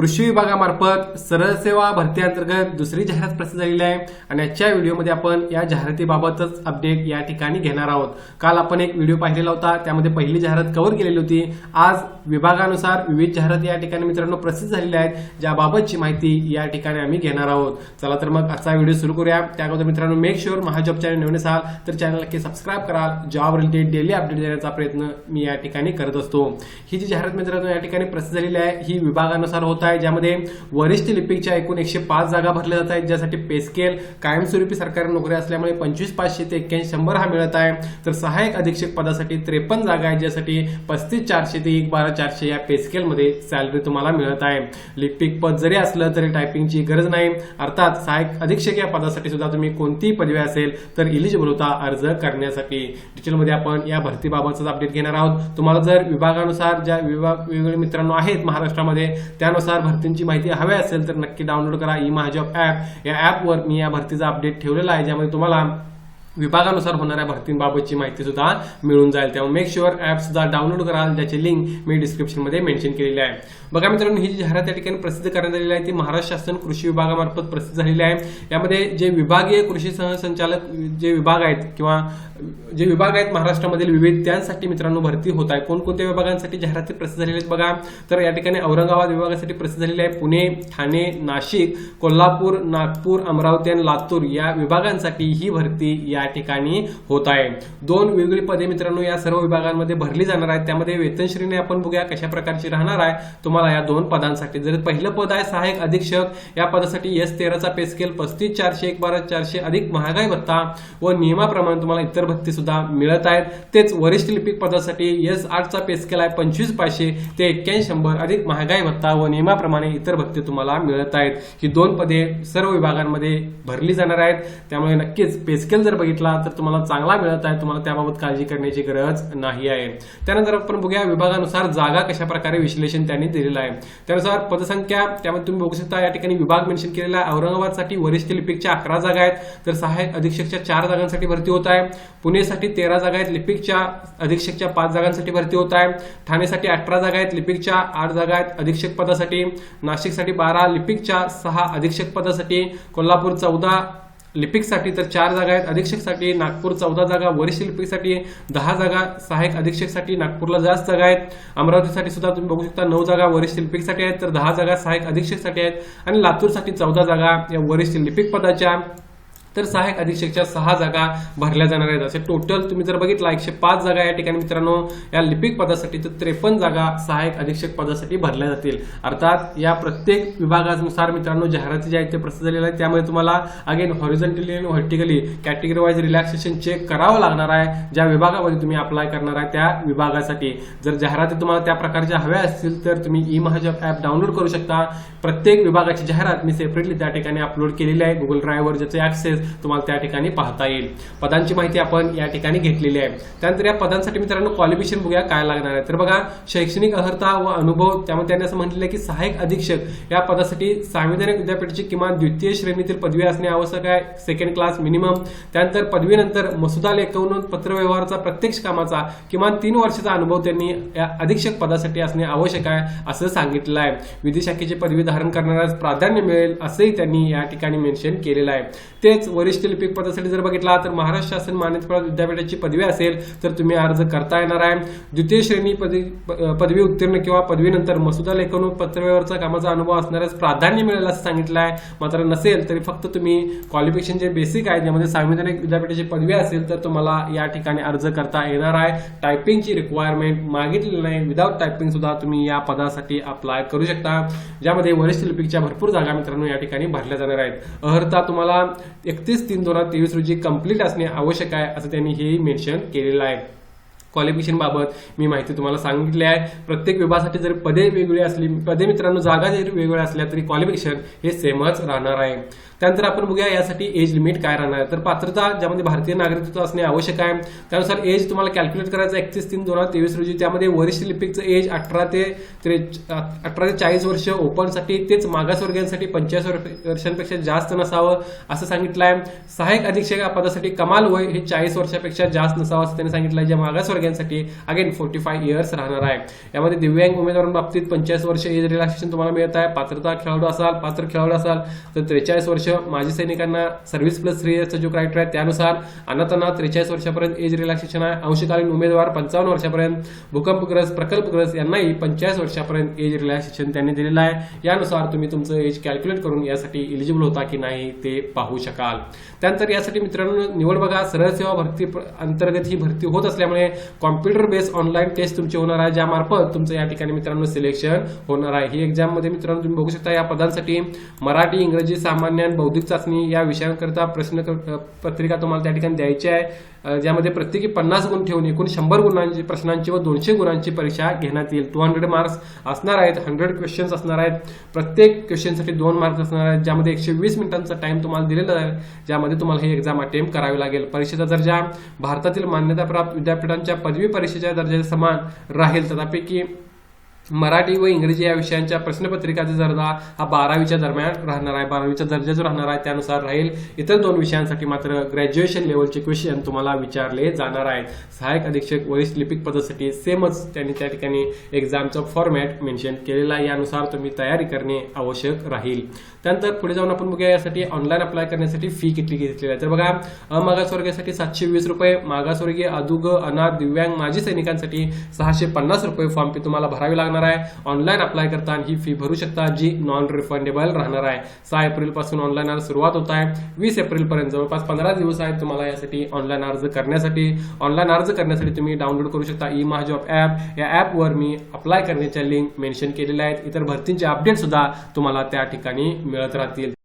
कृषी विभागामार्फत सरळ सेवा भरती अंतर्गत दुसरी जाहिरात प्रसिद्ध झालेली आहे. आणि आजच्या व्हिडिओमध्ये आपण या जाहिरातीबाबतच अपडेट या ठिकाणी घेणार आहोत. काल आपण एक व्हिडिओ पाहिलेला होता. त्यामध्ये पहिली जाहिरात कव्हर केलेली होती. आज विभागानुसार विविध जाहिराती या ठिकाणी मित्रांनो प्रसिद्ध झालेल्या आहेत. ज्याबाबतची माहिती या ठिकाणी आम्ही घेणार आहोत. चला तर मग आजचा व्हिडिओ सुरू करूया. त्याबद्दल मित्रांनो मेक शुअर महाजॉब चॅनल नवीन असाल तर चॅनल नक्की सबस्क्राईब कराल. जॉब रिलेटेड डेली अपडेट देण्याचा प्रयत्न मी या ठिकाणी करत असतो. ही जी जाहिरात मित्रांनो या ठिकाणी प्रसिद्ध झालेली आहे ही विभागानुसार होत आहे. ज्यामध्ये वरिष्ठ लिपिकच्या एकूण एकशे पाच जागा भरल्या जात आहेत ज्यासाठी पेस्केल कायमस्वरूपी सरकारी नोकरी असल्यामुळे पंचवीस पाचशे ते एक्क्याऐंशी शंभर हा मिळत आहे. तर सहाय्यक अधीक्षक पदासाठी त्रेपन्न जागा आहेत ज्यासाठी पस्तीस चारशे ते एक बारा चारशे या पेस्केलमध्ये सॅलरी तुम्हाला मिळत आहे. लिपिक पद जरी असलं तरी टायपिंगची गरज नाही. अर्थात सहाय्यक अधीक्षक या पदासाठी सुद्धा तुम्ही कोणतीही पदवी असेल तर इलिजिबल होता अर्ज करण्यासाठी. डिटेलमध्ये आपण या भरतीबाबतचा अपडेट घेणार आहोत. तुम्हाला जर विभागानुसार ज्या विभाग वेगवेगळे मित्रांनो आहेत महाराष्ट्रामध्ये त्यानुसार भरतींची माहिती हवी असेल तर नक्की डाउनलोड करा. ई माझ्या ॲप या ॲपवर मी या भरतीचा अपडेट ठेवलेला आहे ज्यामध्ये तुम्हाला विभागानुसार होणाऱ्या भरतींबाबतची माहिती सुद्धा मिळून जाईल. त्यामुळे मेक शुअर ॲप सुद्धा डाउनलोड कराल ज्याची लिंक मी डिस्क्रिप्शनमध्ये मेन्शन केलेली आहे. बघा मित्रांनो ही जी जाहिरात या ठिकाणी प्रसिद्ध करण्यात आलेली आहे ती महाराष्ट्र शासन कृषी विभागामार्फत प्रसिद्ध झालेली आहे. यामध्ये जे विभागीय कृषी सहसंचालक जे विभाग आहेत किंवा जे विभाग आहेत महाराष्ट्रामधील विविध त्यांसाठी मित्रांनो भरती होत आहे. कोणकोणत्या विभागांसाठी जाहिराती प्रसिद्ध झालेल्या आहेत बघा. तर या ठिकाणी औरंगाबाद विभागासाठी प्रसिद्ध झालेली आहे पुणे ठाणे नाशिक कोल्हापूर नागपूर अमरावती आणि लातूर या विभागांसाठी ही भरती या ठिकाणी होत आहे. दोन वेगवेगळी पदे मित्रांनो या सर्व विभागांमध्ये भरली जाणार आहेत. त्यामध्ये वेतन श्रेणी आपण बघूया कशा प्रकारची राहणार आहे. तुम्हाला या दोन पदांसाठी जर पहिलं पद आहे सहाय्यक अधीक्षक या पदासाठी एस तेराचा पे स्केल पस्तीस चारशे एक बारा चारशे अधिक महागाई भत्ता व नियमाप्रमाणे तुम्हाला इतर भत्ते सुद्धा मिळत आहेत. तेच वरिष्ठ लिपिक पदासाठी एस आठचा पे स्केल आहे पंचवीस पाचशे ते एक्क्याऐंशी शंभर अधिक महागाई भत्ता व नियमाप्रमाणे इतर भत्ते तुम्हाला मिळत आहेत. ही दोन पदे सर्व विभागांमध्ये भरली जाणार आहेत. त्यामुळे नक्कीच पे स्केल जर बघितलं तर तुम्हाला चांगला मिळत आहे. तुम्हाला त्याबाबत काळजी करण्याची गरज नाही आहे. त्यानंतर आपण बघूया विभागानुसार जागा कशा प्रकारे विश्लेषण त्यांनी दिलेलं आहे. त्यानुसार पदसंख्या त्यामध्ये तुम्ही बघू शकता या ठिकाणी विभाग मेन्शन केलेला आहे. औरंगाबादसाठी वरिष्ठ लिपिकच्या अकरा जागा आहेत. तर सहाय्यक अधीक्षकच्या चार जागांसाठी भरती होत आहे. पुणेसाठी तेरा जागा आहेत लिपिकच्या अधीक्षकच्या पाच जागांसाठी भरती होत आहे. ठाणेसाठी अठरा जागा आहेत लिपिकच्या आठ जागा आहेत अधीक्षक पदासाठी. नाशिकसाठी बारा लिपिकच्या सहा अधीक्षक पदासाठी. कोल्हापूर चौदा लिपिकसाठी तर चार जागा आहेत. अधीक्षकसाठी नागपूर चौदा जागा वरिष्ठ लिपिकसाठी दहा जागा सहाय्यक अधीक्षकसाठी नागपूरला जास्त जागा आहेत. अमरावतीसाठी सुद्धा तुम्ही बघू शकता नऊ जागा वरिष्ठ लिपिकसाठी आहेत तर दहा जागा सहाय्यक अधीक्षकसाठी आहेत. आणि लातूरसाठी चौदा जागा या वरिष्ठ लिपिक पदाच्या तर सहाय्यक अधीक्षकच्या सहा जागा भरल्या जाणार आहेत. असे टोटल तुम्ही जर बघितला एकशे पाच जागा या ठिकाणी मित्रांनो या लिपिक पदासाठी तर त्रेपन्न जागा सहाय्यक अधीक्षक पदासाठी भरल्या जातील. अर्थात या प्रत्येक विभागानुसार मित्रांनो जाहिराती जे आहेत ते प्रसिद्ध झालेल्या आहेत त्यामुळे तुम्हाला अगेन हॉरिझॉन्टली आणि vertically category wise relaxation check करावं लागणार आहे. ज्या विभागामध्ये तुम्ही अप्लाय करणार आहे त्या विभागासाठी. जर जाहिराती तुम्हाला त्या प्रकारच्या हव्या असतील तर तुम्ही ई महाजॉब ॲप डाउनलोड करू शकता. प्रत्येक विभागाची जाहिरात मी सेपरेटली त्या ठिकाणी अपलोड केलेली आहे. गुगल ड्रायव्हर ज्याचे तुम्हाला त्या ठिकाणी पाहता येईल. पदांची माहिती आपण या ठिकाणी घेतलेली आहे. त्यानंतर या पदांसाठी मित्रांनो क्वालिफिकेशन बघूया काय लागणार आहे. तर बघा शैक्षणिक अर्हता व अनुभव त्यामध्ये त्यांनी असं म्हटलेलं आहे की सहाय्यक अधीक्षक या पदासाठी संविधानिक विद्यापीठाची किमान द्वितीय श्रेणीतील पदवी असणे आवश्यक आहे. सेकंड क्लास मिनिमम त्यानंतर पदवीनंतर मसुदा लेखवून पत्रव्यवहाराचा प्रत्यक्ष कामाचा किमान तीन वर्षाचा अनुभव त्यांनी या अधीक्षक पदासाठी असणे आवश्यक आहे असं सांगितलं आहे. विधी शाखेची पदवी धारण करणाऱ्यास प्राधान्य मिळेल असंही त्यांनी या ठिकाणी मेन्शन केलेलं आहे. तेच वरिष्ठ लिपिक पदासाठी जर बघितला तर महाराष्ट्र शासन मान्यताप्राप्त विद्यापीठाची पदवी असेल तर तुम्ही अर्ज करता येणार आहे. द्वितीय श्रेणी पदवी पदवी उत्तीर्ण किंवा पदवीनंतर मसुदा लेखन पत्रव्यवहारचा कामाचा अनुभव असणाऱ्यास प्राधान्य मिळेल असं सांगितलं आहे. मात्र नसेल तरी फक्त तुम्ही क्वालिफिकेशन जे बेसिक आहे ज्यामध्ये संविधानिक विद्यापीठाची पदवी असेल तर तुम्हाला या ठिकाणी अर्ज करता येणार आहे. टायपिंगची रिक्वायरमेंट मागितलेली नाही. विदाऊट टायपिंग सुद्धा तुम्ही या पदासाठी अप्लाय करू शकता. ज्यामध्ये वरिष्ठ लिपिकच्या भरपूर जागा मित्रांनो या ठिकाणी भरल्या जाणार आहेत. अर्हता तुम्हाला एक एकतीस तीन दोन हजार तेवीस रोजी कंप्लीट असणे आवश्यक आहे असं त्यांनी हेही मेन्शन केलेलं आहे. क्वालिफिकेशन बाबत मी माहिती तुम्हाला सांगितली आहे. प्रत्येक विभागासाठी जर पदे वेगळी असली पदे मित्रांनो जागा जरी वेगवेगळ्या असल्या तरी क्वालिफिकेशन हे सेमच राहणार आहे. त्यानंतर आपण बघूया यासाठी एज लिमिट काय राहणार. तर पात्रता ज्यामध्ये भारतीय नागरिकत्व असणे आवश्यक आहे. त्यानुसार एज तुम्हाला कॅल्क्युलेट करायचं एकतीस तीन दोन हजार तेवीस रोजी. त्यामध्ये वरिष्ठ लिपिकचं एज अठरा ते त्रे अठरा ते चाळीस वर्ष ओपनसाठी तेच मागासवर्गीयांसाठी पंचेचाळीस वर्षांपेक्षा जास्त नसावं असं सांगितलं आहे सहाय्यक अधीक्षक पदासाठी कमाल वय हे चाळीस वर्षापेक्षा जास्त नसावं असं त्यांनी सांगितलं आहे ज्या मागासवर्गीयांसाठी अगेन फोर्टी फाय इयर्स राहणार आहे. यामध्ये दिव्यांग उमेदवारांबाबतीत पंचेचाळीस वर्ष एज रिलॅक्सेशन तुम्हाला मिळत आहे. पात्रता खेळाडू असाल पात्र खेळाडू असाल तर त्रेचाळीस वर्ष माजी सैनिकांना सर्व्हिस प्लस थ्री इयर्सचा जो क्रायटेरिया आहे त्यानुसार अनाथांना त्रेचाळीस वर्षापर्यंत एज रिलॅक्सेशन आहे. अंशकालीन उमेदवार पंचावन्न वर्षापर्यंत भूकंपग्रस्त प्रकल्पग्रस्त यांनाही पंचेचाळीस वर्षापर्यंत एज रिलॅक्सेशन त्यांनी दिलेलं आहे. यानुसार तुम्ही तुमचं एज कॅल्क्युलेट करून यासाठी इलिजिबल होता की नाही ते पाहू शकाल. त्यानंतर यासाठी मित्रांनो निवड बघा. सरळ सेवा भरती अंतर्गत ही भरती होत असल्यामुळे कॉम्प्युटर बेस्ड ऑनलाईन टेस्ट तुमची होणार आहे ज्यामार्फत तुमचं या ठिकाणी मित्रांनो सिलेक्शन होणार आहे. ही एक्झाममध्ये मित्रांनो तुम्ही बघू शकता या पदांसाठी मराठी इंग्रजी सामान्य बौद्धिक चाचणी या विषयांकरता प्रश्न पत्रिका तुम्हाला त्या ठिकाणी द्यायची आहे. ज्यामध्ये प्रत्येकी पन्नास गुण ठेवून एकूण शंभर गुणांची प्रश्नांची व दोनशे गुणांची परीक्षा घेण्यात येईल. टू हंड्रेड मार्क्स असणार आहेत हंड्रेड क्वेश्चन्स असणार आहेत. प्रत्येक क्वेश्चनसाठी दोन मार्क्स असणार आहेत ज्यामध्ये एकशे वीस मिनिटांचा टाइम तुम्हाला दिलेला आहे ज्यामध्ये तुम्हाला ही एक्झाम अटेम्प्ट करावी लागेल. परीक्षेचा दर्जा भारतातील मान्यताप्राप्त विद्यापीठांच्या पदवी परीक्षेच्या दर्जाच्या समान राहील. तथापैकी मराठी व इंग्रजी या विषयांच्या प्रश्नपत्रिकाचा दर्जा हा बारावीच्या दरम्यान राहणार आहे. बारावीचा दर्जा जो राहणार आहे त्यानुसार राहील. इतर दोन विषयांसाठी मात्र ग्रॅज्युएशन लेवलचे क्वेश्चन तुम्हाला विचारले जाणार आहेत. सहाय्यक अधीक्षक वरिष्ठ लिपिक पदासाठी सेमच त्यांनी त्या ठिकाणी एक्झामचं फॉर्मॅट मेन्शन केलेलं आहे. यानुसार तुम्ही तयारी करणे आवश्यक राहील. त्यानंतर पुढे जाऊन आपण बघूया यासाठी ऑनलाईन अप्लाय करण्यासाठी फी किती घेतलेली आहे. तर बघा अमागासवर्गीयासाठी सातशे वीस रुपये मागासवर्गीय अदुग अनाथ दिव्यांग माजी सैनिकांसाठी सहाशे पन्नास रुपये फॉर्म फी तुम्हाला भरावी लागणार आहे. ऑनलाईन अप्लाय करताना ही फी भरू शकता जी नॉन रिफंडेबल राहणार आहे. सहा एप्रिलपासून ऑनलाईन अर्ज सुरुवात होत आहे. वीस एप्रिल पर्यंत जवळपास पंधरा दिवस आहेत तुम्हाला यासाठी ऑनलाईन अर्ज करण्यासाठी. ऑनलाईन अर्ज करण्यासाठी तुम्ही डाउनलोड करू शकता ई महाजॉब ऍप या ऍपवर मी अप्लाय करण्याच्या लिंक मेन्शन केलेल्या आहेत. इतर भरतींचे अपडेट सुद्धा तुम्हाला त्या ठिकाणी मिळत राहतील.